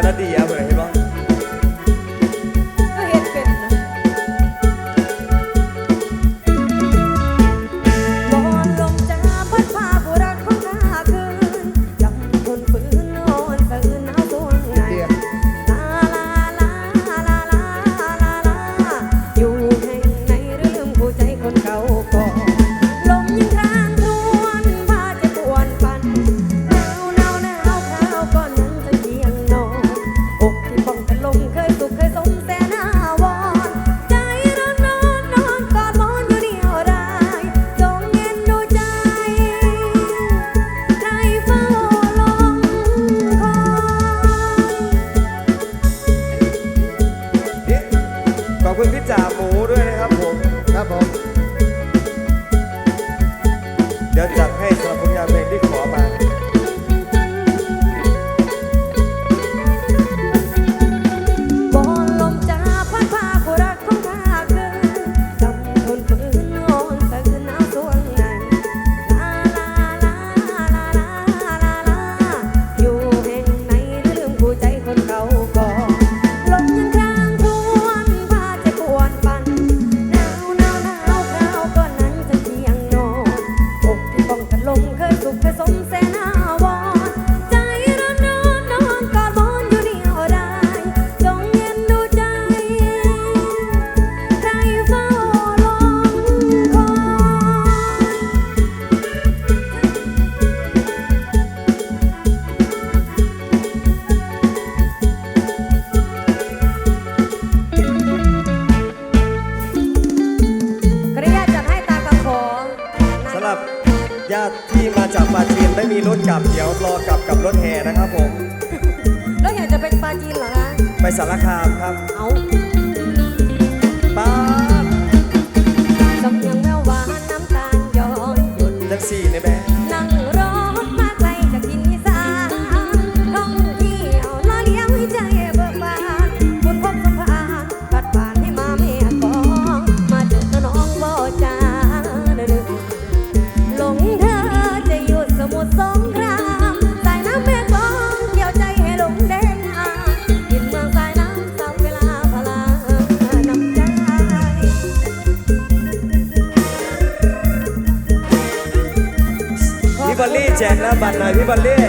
cada día. บัตรหน่อยพี่บัลลี่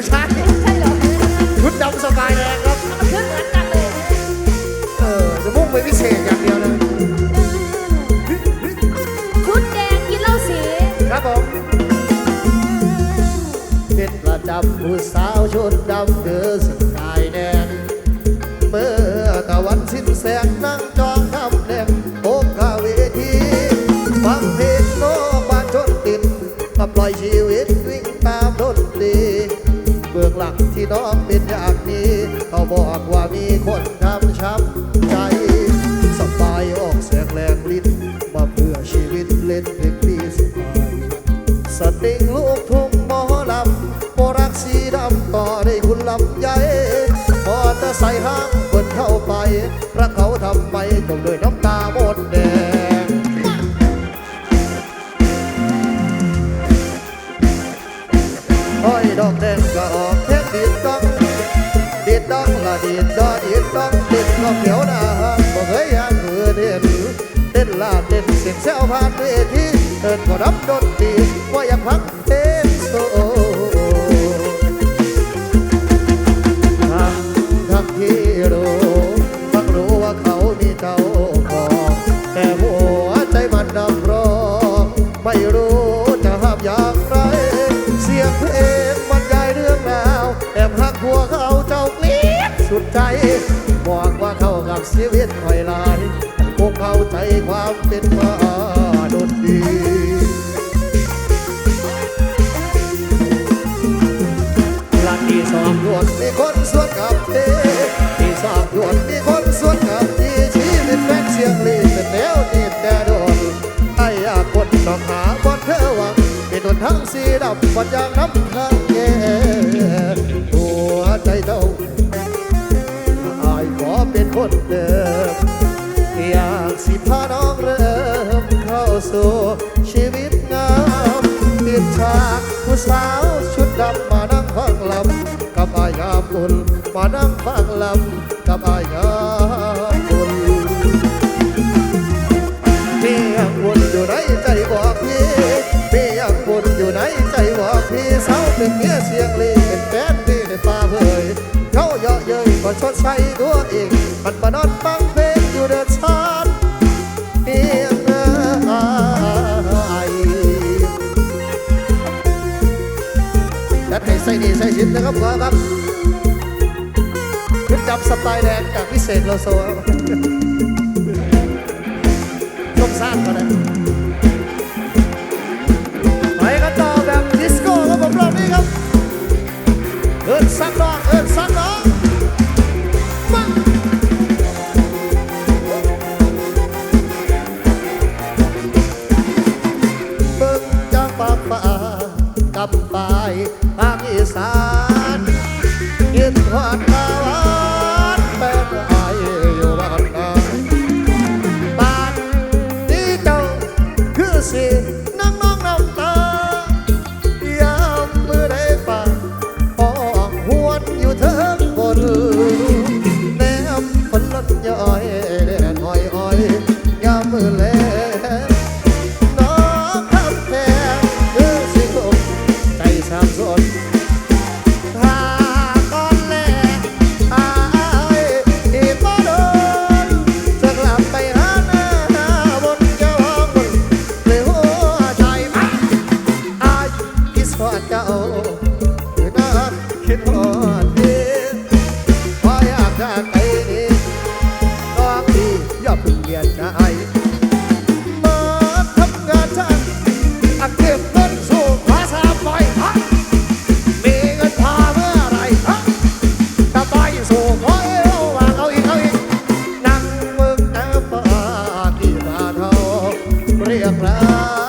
ไม่ใช่ใช่เหรอชุดดำสบายแดงครับขึ้นเหมือนกันเลยเออจะมุ่งไปพิเศษอย่างเดียวเลยชุดแดงกินเหล้าสีครับผมเป็นประจำผู้สาวชุดดำเดือสกายแดงเมื่อตะวันสิ้นแสง ที่น้องเป็นอย่างนี้เขาบอกว่ามีคนทำช้ำใจ สบายออกเสียงแรงลิ้นมาเพื่อชีวิตเล่นเพลงดีสบายสติงลูกทุ่งหมอลำโบรักสีดำต่อได้คุณลำใหญ่พอจะใส่ห้างเปิดเข้าไปรักเขาทำไมต้องด้วยน้ำ สียงแซวผ่านเวทีเอินก็รับดนตรีว่าอยากพักเพลงโซทั้งทั้งที่รู้ทั้งรู้ว่าเขามีเจ้าของแต่หัวใจมันดำร้องไม่รู้จะห้ามอย่างไร เสียงเพลงบรรยายเรื่องราวแอบหักหัวเขาเจ้าเกลียดสุดใจบอกว่าเขากับชีวิตคอยลาย คงเข้าใจความเป็นมาดนตรีหลังที่สองดวงมีคนสวนกับเทที่สองดวงมีคนสวนกับทีชีวิตแฟนเสียงลีเป็นแนวดีดแต่โดนไอ้ยาคนต้องหาบนเธอวังเป็นหนทั้งสีดำบนยางน้ำข้างแย่หัวใจเจ้าอายขอเป็นคนเดิม อยากสิพาน้องเริ่มเข้าสู่ชีวิตงามเปลี่ยนฉากผู้สาวชุดดำมานั่งฟังลำกับอายามบุญมานั่งฟังลำกับอายามบุญมีอย่างบุญอยู่ในใจบอกพี่มีอย่างบุญอยู่ในใจบอกพี่สาวเป็นเมียเสียงลีเป็นแฟนพี่ในป่าเผยเขาเยาะเย้ยก็ชดใช้ตัวเองมันมานอนฟัง ส่ดีใส่ชิดนะครับขอครับขึ้นจับสไตล์แดงจากพิเศษโลโซ เ